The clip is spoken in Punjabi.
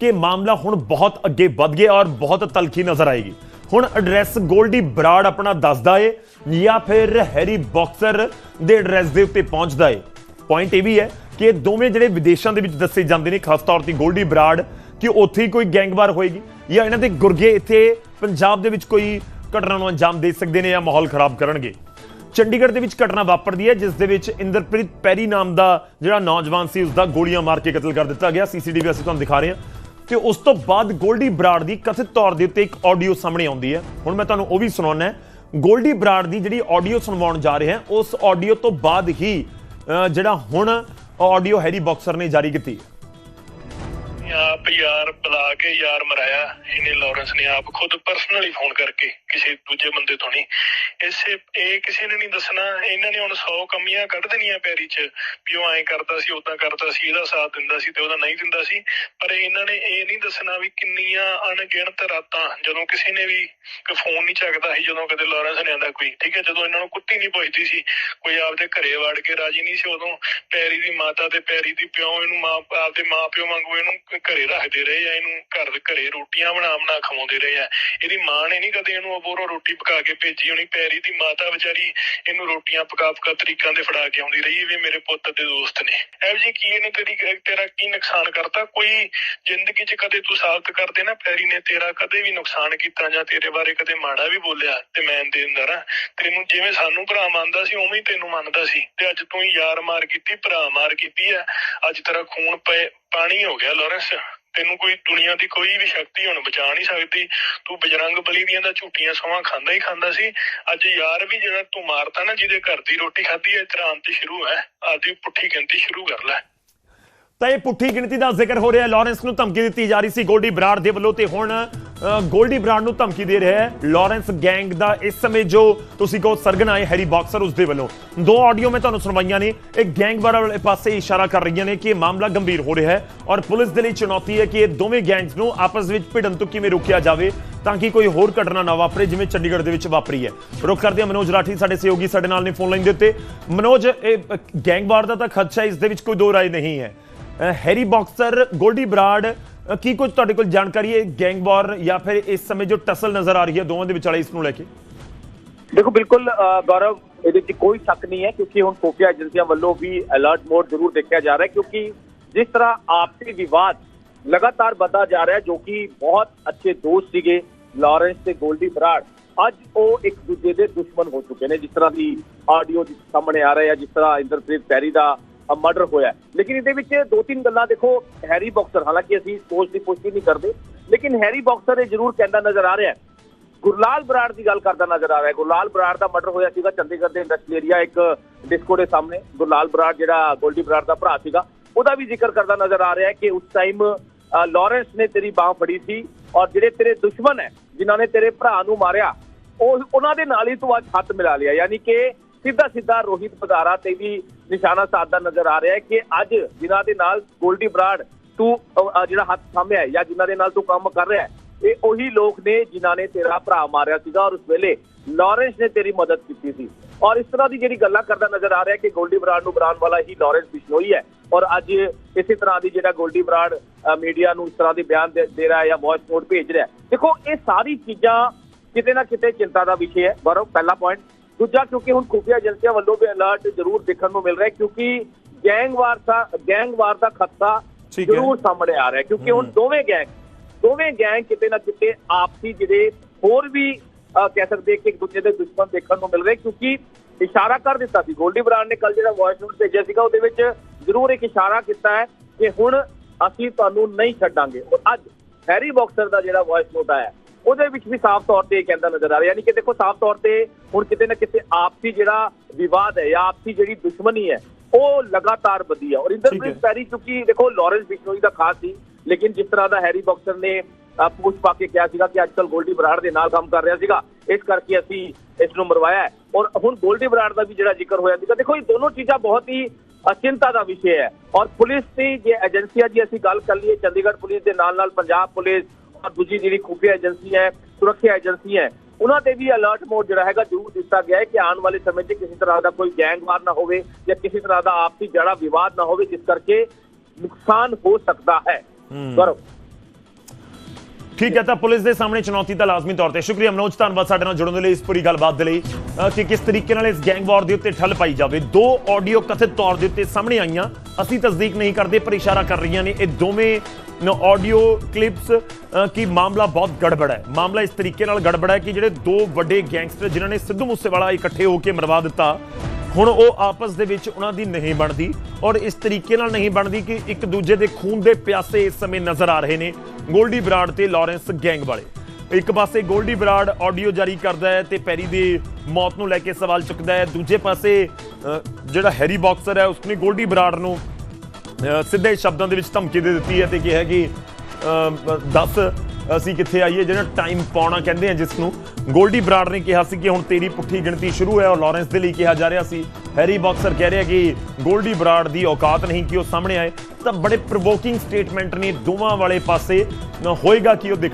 ਕਿ ਮਾਮਲਾ ਹੁਣ ਬਹੁਤ ਅੱਗੇ ਵੱਧ ਗਿਆ ਔਰ ਬਹੁਤ ਤਲਖੀ ਨਜ਼ਰ ਆਏਗੀ। ਹੁਣ ਐਡਰੈਸ ਗੋਲਡੀ ਬਰਾੜ ਆਪਣਾ ਦੱਸਦਾ ਏ ਜਾਂ ਫਿਰ ਹੈਰੀ ਬਾਕਸਰ ਦੇ ਐਡਰੈਸ ਦੇ ਉੱਤੇ ਪਹੁੰਚਦਾ ਏ। ਪੁਆਇੰਟ ਇਹ ਵੀ ਹੈ ਕਿ ਇਹ ਦੋਵੇਂ ਜਿਹੜੇ ਵਿਦੇਸ਼ਾਂ ਦੇ ਵਿੱਚ ਦੱਸੇ ਜਾਂਦੇ ਨੇ, ਖਾਸ ਤੌਰ ਤੇ ਗੋਲਡੀ ਬਰਾੜ ਕਿ ਉੱਥੇ ਹੀ ਕੋਈ ਗੈਂਗਵਾਰ ਹੋਏਗੀ ਜਾਂ ਇਹਨਾਂ ਦੇ ਗੁਰਗੇ ਇੱਥੇ ਪੰਜਾਬ ਦੇ ਵਿੱਚ ਕੋਈ ਘਟਨਾ ਨੂੰ ਅੰਜਾਮ ਦੇ ਸਕਦੇ ਨੇ ਜਾਂ ਮਾਹੌਲ ਖਰਾਬ ਕਰਨਗੇ। ਚੰਡੀਗੜ੍ਹ ਦੇ ਵਿੱਚ ਘਟਨਾ ਵਾਪਰਦੀ ਹੈ, ਜਿਸ ਦੇ ਵਿੱਚ ਇੰਦਰਪ੍ਰੀਤ ਪੈਰੀ ਨਾਮ ਦਾ ਜਿਹੜਾ ਨੌਜਵਾਨ ਸੀ ਉਸ ਦਾ ਗੋਲੀਆਂ ਮਾਰ ਕੇ ਕਤਲ ਕਰ ਦਿੱਤਾ ਗਿਆ। ਸੀਸੀਟੀਵੀ ਅਸੀਂ ਤੁਹਾਨੂੰ ਦਿਖਾ ਰਹੇ ਹਾਂ। ਤੇ ਉਸ ਤੋਂ ਬਾਅਦ ਗੋਲਡੀ ਬਰਾੜ ਦੀ ਕਥਿਤ ਤੌਰ ਦੇ ਉੱਤੇ ਇੱਕ ਆਡੀਓ ਸਾਹਮਣੇ ਆਉਂਦੀ ਹੈ। ਹੁਣ ਮੈਂ ਤੁਹਾਨੂੰ ਉਹ ਵੀ ਸੁਣਾਉਣਾ ਹੈ। ਗੋਲਡੀ ਬਰਾੜ ਦੀ ਜਿਹੜੀ ਆਡੀਓ ਸੁਣਵਾਉਣ ਜਾ ਰਹੇ ਹਾਂ, ਉਸ ਆਡੀਓ ਤੋਂ ਬਾਅਦ ਹੀ ਜਿਹੜਾ ਹੁਣ ਆਡੀਓ ਹੈਰੀ ਬਾਕਸਰ ਨੇ ਜਾਰੀ ਕੀਤੀ। ਹੈ ਆਪ ਯਾਰ ਕੇ ਯਾਰ ਮਰਾਇਆ, ਇਹਨੇ ਲਾਰੈਂਸ ਨੇ ਆਪ ਖੁਦ ਪਰਸਨਲੀ ਫੋਨ ਕਰਕੇ, ਕਿਸੇ ਦੂਜੇ ਬੰਦੇ ਤੋਂ ਨਹੀਂ। ਇਸੇ, ਇਹ ਕਿਸੇ ਨੇ ਨਹੀਂ ਦੱਸਣਾ, ਇਹਨਾਂ ਨੇ ਹੁਣ 100 ਕਮੀਆਂ ਕੱਢ ਦੇਣੀਆਂ ਪੈਰੀ 'ਚ, ਵੀ ਉਹ ਐਂ ਕਰਦਾ ਸੀ ਉਦਾਂ ਕਰਦਾ ਸੀ, ਇਹਦਾ ਸਾਥ ਦਿੰਦਾ ਸੀ ਤੇ ਉਹਦਾ ਨਹੀਂ ਦਿੰਦਾ ਸੀ। ਪਰ ਇਹਨਾਂ ਨੇ ਇਹ ਨਹੀਂ ਦੱਸਣਾ ਵੀ ਕਿੰਨੀਆਂ ਅਣਗਿਣਤ ਰਾਤਾਂ, ਜਦੋਂ ਕਿਸੇ ਨੇ ਵੀ ਫੋਨ ਨਹੀਂ ਚੱਕਦਾ ਸੀ, ਜਦੋਂ ਕਦੇ ਲਾਰੈਂਸ ਨੇ ਆਂਦਾ ਕੋਈ, ਠੀਕ ਹੈ, ਜਦੋਂ ਇਹਨਾਂ ਨੂੰ ਕੁੱਤੀ ਨਹੀਂ ਪੁੱਛਦੀ ਸੀ, ਕੋਈ ਆਪਦੇ ਘਰੇ ਵੜ ਕੇ ਰਾਜੀ ਨਹੀਂ ਸੀ, ਉਦੋਂ ਪੈਰੀ ਦੀ ਮਾਤਾ ਤੇ ਪੈਰੀ ਦੀ ਪਿਓ, ਇਹਨੂੰ ਮਾਂ, ਆਪਦੇ ਮਾਂ ਪਿਓ ਵਾਂਗੂ ਇਹਨੂੰ ਘਰੇ ਰੱਖਦੇ ਰਹੇ ਆ ਇਹਨੂੰ ਘਰ ਦੇ ਘਰੇ ਰੋਟੀਆਂ ਬਣਾ ਬਣਾ ਖਵਾਉਂਦੇ ਰਹੇ ਆ। ਇਹਦੀ ਮਾਂ ਨੇ ਨਹੀਂ ਕਦੇ ਇਹਨੂੰ ਅਬੋਰੋ ਰੋਟੀ ਪਕਾ ਕੇ ਭੇਜੀ ਹੋਣੀ। ਪੈਰੀ ਦੀ ਮਾਤਾ ਵਿਚਾਰੀ ਇਹਨੂੰ ਰੋਟੀਆਂ ਪਕਾ ਪਕਾ ਤਰੀਕਾਂ ਦੇ ਫੜਾ ਕੇ ਆਉਂਦੀ ਰਹੀ। ਵੀ ਮੇਰੇ ਪੁੱਤ ਦੇ ਦੋਸਤ ਨੇ। ਇਹ ਜੀ ਕੀ ਇਹਨੇ ਤੇਰੀ ਤੇਰਾ ਕੀ ਨੁਕਸਾਨ ਕਰਤਾ? ਕੋਈ ਜ਼ਿੰਦਗੀ 'ਚ ਕਦੇ ਤੂੰ ਸਾਬਤ ਕਰ ਨਾ ਪੈਰੀ ਨੇ ਤੇਰਾ ਕਦੇ ਵੀ ਨੁਕਸਾਨ ਕੀਤਾ ਜਾਂ ਤੇਰੇ ਬਾਰੇ ਕਦੇ ਮਾੜਾ ਵੀ ਬੋਲਿਆ ਤੇ ਮੈਂ ਦੇਂਦਾ ਨਾ ਤੈਨੂੰ ਜਿਵੇਂ ਸਾਨੂੰ ਭਰਾ ਮੰਨਦਾ ਸੀ, ਉਵੇਂ ਹੀ ਤੈਨੂੰ ਮੰਨਦਾ ਸੀ। ਤੇ ਅੱਜ ਤੂੰ ਯਾਰ ਮਾਰ ਕੀਤੀ, ਭਰਾ ਮਾਰ ਕੀਤੀ ਆ। ਅੱਜ ਤੇਰਾ ਖੂਨ ਪਏ, ਪਾਣੀ ਹੋ ਗਿਆ, ਲਾਰੈਂਸ। ਤੈਨੂੰ ਕੋਈ ਦੁਨੀਆ ਦੀ ਕੋਈ ਵੀ ਸ਼ਕਤੀ ਹੁਣ ਬਚਾ ਨਹੀਂ ਸਕਦੀ। ਤੂੰ ਬਜਰੰਗ ਬਲੀ ਦੀਆਂ ਦਾ ਝੂਠੀਆਂ ਸਵਾਂ ਖਾਂਦਾ ਹੀ ਖਾਂਦਾ ਸੀ। ਅੱਜ ਯਾਰ ਵੀ ਜਿਹੜਾ ਤੂੰ ਮਾਰਤਾ ਨਾ, ਜਿਹਦੇ ਘਰ ਦੀ ਰੋਟੀ ਖਾਧੀ ਹੈ ਤੇਰਾ ਅੰਤ ਸ਼ੁਰੂ ਹੈ। ਆਦੀ ਪੁੱਠੀ ਗਿਣਤੀ ਸ਼ੁਰੂ ਕਰ ਲੈ। ਤਾਂ ਇਹ ਪੁੱਠੀ ਗਿਣਤੀ ਦਾ ਜ਼ਿਕਰ ਹੋ ਰਿਹਾ ਹੈ। ਲਾਰੈਂਸ ਨੂੰ ਧਮਕੀ ਦਿੱਤੀ ਜਾ ਰਹੀ ਸੀ ਗੋਲਡੀ ਬਰਾੜ ਦੇ ਵੱਲੋਂ ਤੇ ਹੁਣ ਗੋਲਡੀ ਬਰਾੜ ਨੂੰ ਧਮਕੀ ਦੇ ਰਿਹਾ ਹੈ। ਲਾਰੈਂਸ ਗੈਂਗ ਦਾ ਇਸ ਸਮੇਂ ਜੋ ਤੁਸੀਂ ਕਹੋ ਸਰਗਨਾ ਹੈ, ਹੈਰੀ ਬਾਕਸਰ ਉਸ ਦੇ ਵੱਲੋਂ। ਦੋ ਆਡੀਓ ਮੈਂ ਤੁਹਾਨੂੰ ਸੁਣਵਾਈਆਂ ਨੇ। ਇਹ ਗੈਂਗ ਵਾਲੇ ਪਾਸੇ ਇਸ਼ਾਰਾ ਕਰ ਰਹੀਆਂ ਨੇ ਕਿ ਇਹ ਮਾਮਲਾ ਗੰਭੀਰ ਹੋ ਰਿਹਾ ਹੈ ਔਰ ਪੁਲਿਸ ਦੇ ਲਈ ਚੁਣੌਤੀ ਹੈ ਕਿ ਇਹ ਦੋਵੇਂ ਗੈਂਗਸ ਨੂੰ ਆਪਸ ਵਿੱਚ ਭਿੜਨ ਤੋਂ ਕਿਵੇਂ ਰੋਕਿਆ ਜਾਵੇ ਤਾਂ ਕਿ ਕੋਈ ਹੋਰ ਘਟਨਾ ਨਾ ਵਾਪਰੇ ਜਿਵੇਂ ਚੰਡੀਗੜ੍ਹ ਦੇ ਵਿੱਚ ਵਾਪਰੀ ਹੈ। ਰੁਕ ਕਰਦੇ ਹਾਂ ਮਨੋਜ ਰਾਠੀ, ਸਾਡੇ ਸਹਿਯੋਗੀ ਸਾਡੇ ਨਾਲ ਨੇ ਫੋਨ ਲਾਈਨ ਦੇ ਉੱਤੇ। ਮਨੋਜ, ਇਹ ਗੈਂਗਵਾਰ ਦਾ ਤਾਂ ਖਦਸ਼ਾ ਇਸ ਦੇ ਵਿੱਚ ਕੋਈ ਦੋ ਰਾਏ ਨਹੀਂ ਹੈ। ਹੈਰੀ ਬਾਕਸਰ, ਗੋਲਡੀ ਬਰਾੜ ਕੀ ਕੁਝ ਤੁਹਾਡੇ ਕੋਲ ਜਾਣਕਾਰੀ ਹੈ ਗੈਂਗ ਵਾਰ ਜਾਂ ਫਿਰ ਇਸ ਸਮੇਂ ਜੋ ਟਸਲ ਨਜ਼ਰ ਆ ਰਹੀ ਹੈ ਦੋਵਾਂ ਦੇ ਵਿਚਾਲੇ ਇਸ ਨੂੰ ਲੈ ਕੇ? ਦੇਖੋ, ਬਿਲਕੁਲ ਗੌਰਵ, ਇਹਦੇ 'ਚ ਕੋਈ ਸ਼ੱਕ ਨਹੀਂ ਹੈ ਕਿਉਂਕਿ ਹੁਣ ਖੁਫੀਆ ਏਜੰਸੀਆਂ ਵੱਲੋਂ ਵੀ ਅਲਰਟ ਮੋਡ ਜ਼ਰੂਰ ਦੇਖਿਆ ਜਾ ਰਿਹਾ ਹੈ ਕਿਉਂਕਿ ਜਿਸ ਤਰ੍ਹਾਂ ਆਪਸੀ ਵਿਵਾਦ ਲਗਾਤਾਰ ਵਧਦਾ ਜਾ ਰਿਹਾ ਜੋ ਕਿ ਬਹੁਤ ਅੱਛੇ ਦੋਸਤ ਸੀਗੇ, ਲਾਰੈਂਸ ਤੇ ਗੋਲਡੀ ਬਰਾੜ, ਅੱਜ ਉਹ ਇੱਕ ਦੂਜੇ ਦੇ ਦੁਸ਼ਮਣ ਹੋ ਚੁੱਕੇ ਨੇ, ਜਿਸ ਤਰ੍ਹਾਂ ਦੀ ਆਡੀਓ ਸਾਹਮਣੇ ਆ ਰਹੀ ਹੈ ਜਿਸ ਤਰ੍ਹਾਂ ਇੰਦਰਪ੍ਰੀਤ ਪੈਰੀ ਦਾ ਮਰਡਰ ਹੋਇਆ ਲੇਕਿਨ ਇਹਦੇ ਵਿੱਚ ਦੋ ਤਿੰਨ ਗੱਲਾਂ ਦੇਖੋ ਹੈਰੀ ਬਾਕਸਰ ਹਾਲਾਂਕਿ ਅਸੀਂ ਸੋਚ ਦੀ ਪੁਸ਼ਟੀ ਨਹੀਂ ਕਰਦੇ, ਲੇਕਿਨ ਹੈਰੀ ਬਾਕਸਰ ਇਹ ਜ਼ਰੂਰ ਕਹਿੰਦਾ ਨਜ਼ਰ ਆ ਰਿਹਾ ਹੈ। ਗੁਰਲਾਲ ਬਰਾੜ ਦੀ ਗੱਲ ਕਰਦਾ ਨਜ਼ਰ ਆ ਰਿਹਾ ਗੁਰਲਾਲ ਬਰਾੜ ਦਾ ਮਰਡਰ ਹੋਇਆ ਸੀਗਾ ਚੰਡੀਗੜ੍ਹ ਦੇ ਇੰਡਸਟਰੀ ਏਰੀਆ ਇੱਕ ਡਿਸਕੋ ਦੇ ਸਾਹਮਣੇ। ਗੁਰਲਾਲ ਬਰਾੜ ਜਿਹੜਾ ਗੋਲਡੀ ਬਰਾੜ ਦਾ ਭਰਾ ਸੀਗਾ, ਉਹਦਾ ਵੀ ਜ਼ਿਕਰ ਕਰਦਾ ਨਜ਼ਰ ਆ ਰਿਹਾ ਕਿ ਉਸ ਟਾਈਮ ਲਾਰੈਂਸ ਨੇ ਤੇਰੀ ਬਾਹ ਫੜੀ ਸੀ ਔਰ ਜਿਹੜੇ ਤੇਰੇ ਦੁਸ਼ਮਣ ਹੈ, ਜਿਨ੍ਹਾਂ ਨੇ ਤੇਰੇ ਭਰਾ ਨੂੰ ਮਾਰਿਆ, ਉਹ, ਉਹਨਾਂ ਦੇ ਨਾਲ ਹੀ ਤੂੰ ਅੱਜ ਹੱਥ ਮਿਲਾ ਲਿਆ। ਯਾਨੀ ਕਿ ਸਿੱਧਾ ਸਿੱਧਾ ਰੋਹਿਤ ਬਦਾਰਾ ਤੇ ਵੀ ਨਿਸ਼ਾਨਾ ਸਾਧਦਾ ਨਜ਼ਰ ਆ ਰਿਹਾ ਹੈ ਕਿ ਅੱਜ ਜਿਨ੍ਹਾਂ ਦੇ ਨਾਲ ਗੋਲਡੀ ਬਰਾੜ ਤੂੰ ਜਿਹੜਾ ਹੱਥ ਸਾਹਮਣੇ ਜਾਂ ਜਿਨ੍ਹਾਂ ਦੇ ਨਾਲ ਤੂੰ ਕੰਮ ਕਰ ਰਿਹਾ ਹੈ, ਇਹ ਉਹੀ ਲੋਕ ਨੇ ਜਿਨ੍ਹਾਂ ਨੇ ਤੇਰਾ ਭਰਾ ਮਾਰਿਆ ਸੀਗਾ ਔਰ ਉਸ ਵੇਲੇ ਲਾਰੈਂਸ ਨੇ ਤੇਰੀ ਮਦਦ ਕੀਤੀ ਸੀ। ਔਰ ਇਸ ਤਰ੍ਹਾਂ ਦੀ ਜਿਹੜੀ ਗੱਲਾਂ ਕਰਦਾ ਨਜ਼ਰ ਆ ਰਿਹਾ ਕਿ ਗੋਲਡੀ ਬਰਾੜ ਨੂੰ ਬਰਾਨ ਵਾਲਾ ਹੀ ਲਾਰੈਂਸ ਬਿਸ਼ਨੋਈ ਹੈ ਔਰ ਅੱਜ ਇਸੇ ਤਰ੍ਹਾਂ ਦੀ ਜਿਹੜਾ ਗੋਲਡੀ ਬਰਾੜ ਮੀਡੀਆ ਨੂੰ ਇਸ ਤਰ੍ਹਾਂ ਦੇ ਬਿਆਨ ਦੇ ਰਿਹਾ ਹੈ ਜਾਂ ਵੌਇਸ ਨੋਟ ਭੇਜ ਰਿਹਾ ਦੇਖੋ, ਇਹ ਸਾਰੀ ਚੀਜ਼ਾਂ ਕਿਤੇ ਨਾ ਕਿਤੇ ਚਿੰਤਾ ਦਾ ਵਿਸ਼ੇ ਹੈ। ਗੌਰਵ ਪਹਿਲਾ ਪੁਆਇੰਟ ਦੂਜਾ ਕਿਉਂਕਿ ਹੁਣ ਖੁਫੀਆ ਏਜੰਸੀਆਂ ਵੱਲੋਂ ਵੀ ਅਲਰਟ ਜ਼ਰੂਰ ਦੇਖਣ ਨੂੰ ਮਿਲ ਰਿਹਾ ਕਿਉਂਕਿ ਗੈਂਗਵਾਰ ਦਾ ਗੈਂਗਵਾਰ ਦਾ ਖਤਰਾ। ਜ਼ਰੂਰ ਸਾਹਮਣੇ ਆ ਰਿਹਾ ਕਿਉਂਕਿ ਹੁਣ। ਦੋਵੇਂ ਗੈਂਗ ਦੋਵੇਂ ਗੈਂਗ ਕਿਤੇ ਨਾ ਕਿਤੇ ਆਪਸੀ ਜਿਹੜੇ ਹੋਰ ਵੀ ਕਹਿ ਸਕਦੇ ਕਿ ਇੱਕ ਦੂਜੇ ਦੇ ਦੁਸ਼ਮਣ ਦੇਖਣ ਨੂੰ ਮਿਲ ਰਹੇ ਕਿਉਂਕਿ ਇਸ਼ਾਰਾ ਕਰ ਦਿੱਤਾ ਸੀ ਗੋਲਡੀ ਬਰਾੜ ਨੇ ਕੱਲ ਜਿਹੜਾ ਵੌਇਸ ਨੋਟ ਭੇਜਿਆ ਸੀਗਾ ਉਹਦੇ ਵਿੱਚ ਜ਼ਰੂਰ ਇੱਕ ਇਸ਼ਾਰਾ ਕੀਤਾ ਹੈ ਕਿ ਹੁਣ ਅਸੀਂ ਤੁਹਾਨੂੰ ਨਹੀਂ ਛੱਡਾਂਗੇ ਔਰ ਅੱਜ ਹੈਰੀ ਬਾਕਸਰ ਦਾ ਜਿਹੜਾ ਵੌਇਸ ਨੋਟ ਆਇਆ ਉਹਦੇ ਵਿੱਚ ਵੀ ਸਾਫ਼ ਤੌਰ ਤੇ ਇਹ ਕਹਿੰਦਾ ਨਜ਼ਰ ਆ ਰਿਹਾ ਯਾਨੀ ਕਿ ਦੇਖੋ ਸਾਫ਼ ਤੌਰ ਤੇ ਹੁਣ ਕਿਤੇ ਨਾ ਕਿਤੇ ਆਪਸੀ ਜਿਹੜਾ ਵਿਵਾਦ ਹੈ ਜਾਂ ਆਪਸੀ ਜਿਹੜੀ ਦੁਸ਼ਮਣੀ ਹੈ ਉਹ ਲਗਾਤਾਰ ਵਧੀ ਹੈ। ਔਰ ਇੰਦਰਪ੍ਰੀਤ। ਪੈਰੀ ਚੁੱਕੀ ਦੇਖੋ ਲਾਰੈਂਸ ਬਿਸ਼ਨੋਈ ਦਾ ਖਾਸ ਸੀ ਲੇਕਿਨ ਜਿਸ ਤਰ੍ਹਾਂ ਦਾ ਹੈਰੀ ਬਾਕਸਰ ਨੇ ਪੂਛ ਪਾ ਕੇ ਕਿਹਾ ਸੀਗਾ ਕਿ ਅੱਜਕੱਲ ਗੋਲਡੀ ਬਰਾੜ ਦੇ ਨਾਲ ਕੰਮ ਕਰ ਰਿਹਾ ਸੀਗਾ ਇਸ ਕਰਕੇ ਅਸੀਂ ਇਸ ਨੂੰ ਮਰਵਾਇਆ ਔਰ ਹੁਣ ਗੋਲਡੀ ਬਰਾੜ ਦਾ ਵੀ ਜਿਹੜਾ ਜ਼ਿਕਰ ਹੋਇਆ ਸੀਗਾ ਦੇਖੋ ਇਹ ਦੋਨੋਂ ਚੀਜ਼ਾਂ ਬਹੁਤ ਹੀ ਅ, ਚਿੰਤਾ ਦਾ ਵਿਸ਼ੇ ਹੈ। ਔਰ ਪੁਲਿਸ ਦੀ ਜੇ ਏਜੰਸੀਆਂ ਦੀ ਅਸੀਂ ਗੱਲ ਕਰ ਲਈਏ ਚੰਡੀਗੜ੍ਹ ਪੁਲਿਸ ਦੇ ਨਾਲ ਨਾਲ ਪੰਜਾਬ ਪੁਲਿਸ ਔਰ ਦੂਜੀ ਜਿਹੜੀ ਖੁਫੀਆ ਏਜੰਸੀ ਹੈ ਸੁਰੱਖਿਆ ਏਜੰਸੀ ਹੈ ਉਹਨਾਂ ਤੇ ਵੀ ਅਲਰਟ ਮੋਡ ਜਿਹੜਾ ਹੈਗਾ ਜ਼ਰੂਰ ਦਿੱਤਾ ਗਿਆ ਹੈ ਕਿ ਆਉਣ ਵਾਲੇ ਸਮੇਂ 'ਚ ਕਿਸੇ ਤਰ੍ਹਾਂ ਦਾ ਕੋਈ ਗੈਂਗਵਾਰ ਨਾ ਹੋਵੇ ਜਾਂ ਕਿਸੇ ਤਰ੍ਹਾਂ ਦਾ ਆਪਸੀ ਜੜਾ ਵਿਵਾਦ ਨਾ ਹੋਵੇ ਜਿਸ ਕਰਕੇ ਨੁਕਸਾਨ ਹੋ ਸਕਦਾ ਹੈ। ਗੌਰਵ ਠੀਕ ਹੈ ਤਾਂ ਪੁਲਿਸ ਦੇ ਸਾਹਮਣੇ ਚੁਣੌਤੀ ਤਾਂ ਲਾਜ਼ਮੀ ਤੌਰ ਤੇ ਸ਼ੁਕਰੀਆ ਮਨੋਜ ਧੰਨਵਾਦ ਸਾਡੇ ਨਾਲ ਜੁੜਨ ਦੇ ਲਈ ਇਸ ਪੂਰੀ ਗੱਲਬਾਤ ਦੇ ਲਈ। ਕਿ ਕਿਸ ਤਰੀਕੇ ਨਾਲ ਇਸ ਗੈਂਗ ਵਾਰ ਦੇ ਉੱਤੇ ਠੱਲ ਪਾਈ ਜਾਵੇ? ਦੋ ਆਡੀਓ ਕਥਿਤ ਤੌਰ ਦੇ ਉੱਤੇ ਸਾਹਮਣੇ ਆਈਆਂ। ਅਸੀਂ ਤਸਦੀਕ ਨਹੀਂ ਕਰਦੇ ਪਰ ਇਸ਼ਾਰਾ ਕਰ ਰਹੀਆਂ ਨੇ। ਇਹ ਦੋਵੇਂ ਆਡੀਓ ਕਲਿੱਪਸ ਕਿ ਮਾਮਲਾ ਬਹੁਤ ਗੜਬੜ ਹੈ। ਮਾਮਲਾ ਇਸ ਤਰੀਕੇ ਨਾਲ ਗੜਬੜ ਹੈ ਕਿ ਜਿਹੜੇ ਦੋ ਵੱਡੇ ਗੈਂਗਸਟਰ ਜਿਨ੍ਹਾਂ ਨੇ ਸਿੱਧੂ ਮੂਸੇਵਾਲਾ ਇਕੱਠੇ ਹੋ ਕੇ ਮਰਵਾ ਦਿੱਤਾ, ਹੁਣ ਉਹ ਆਪਸ ਦੇ ਵਿੱਚ ਉਹਨਾਂ ਦੀ ਨਹੀਂ ਬਣਦੀ ਔਰ ਇਸ ਤਰੀਕੇ ਨਾਲ ਨਹੀਂ ਬਣਦੀ ਕਿ ਇੱਕ ਦੂਜੇ ਦੇ ਖੂਨ ਦੇ ਪਿਆਸੇ ਇਸ ਸਮੇਂ ਨਜ਼ਰ ਆ ਰਹੇ ਨੇ ਗੋਲਡੀ ਬਰਾੜ ਤੇ ਲਾਰੈਂਸ ਗੈਂਗ ਵਾਲੇ। ਇੱਕ ਪਾਸੇ ਗੋਲਡੀ ਬਰਾੜ ਆਡੀਓ ਜਾਰੀ ਕਰਦਾ ਹੈ ਤੇ ਪੈਰੀ ਦੀ ਮੌਤ ਨੂੰ ਲੈ ਕੇ ਸਵਾਲ ਚੁੱਕਦਾ ਹੈ। ਦੂਜੇ ਪਾਸੇ ਜਿਹੜਾ ਹੈਰੀ ਬਾਕਸਰ ਹੈ, ਉਸਨੇ ਗੋਲਡੀ ਬਰਾੜ ਨੂੰ ਸਿੱਧੇ ਸ਼ਬਦਾਂ ਦੇ ਵਿੱਚ ਧਮਕੀ ਦੇ ਦਿੱਤੀ ਹੈ ਤੇ ਕਿਹਾ ਕਿ ਅ, ਦੱਸ ਅਸੀਂ ਕਿੱਥੇ ਆਈਏ ਜਿਹੜਾ ਟਾਈਮ ਪਾਉਣਾ ਕਹਿੰਦੇ ਆ ਜਿਸ ਨੂੰ ਗੋਲਡੀ ਬਰਾੜ ਨੇ ਕਿਹਾ ਸੀ ਕਿ ਹੁਣ ਤੇਰੀ ਪੁੱਠੀ ਗਿਣਤੀ ਸ਼ੁਰੂ ਹੈ ਔਰ ਲਾਰੈਂਸ ਦੇ ਲਈ ਕਿਹਾ ਜਾ ਰਿਹਾ ਸੀ। ਹੈਰੀ ਬਾਕਸਰ ਕਹਿ ਰਿਹਾ ਕਿ ਗੋਲਡੀ ਬਰਾੜ ਦੀ ਔਕਾਤ ਨਹੀਂ ਕਿ ਉਹ ਸਾਹਮਣੇ ਆਏ। ਤਾਂ ਬੜੇ ਪ੍ਰੋਵੋਕਿੰਗ ਸਟੇਟਮੈਂਟ ਨੇ ਦੋਵਾਂ ਵਾਲੇ ਪਾਸੇ। ਹੋਏਗਾ ਕਿ ਉਹ ਦੇਖਣਾ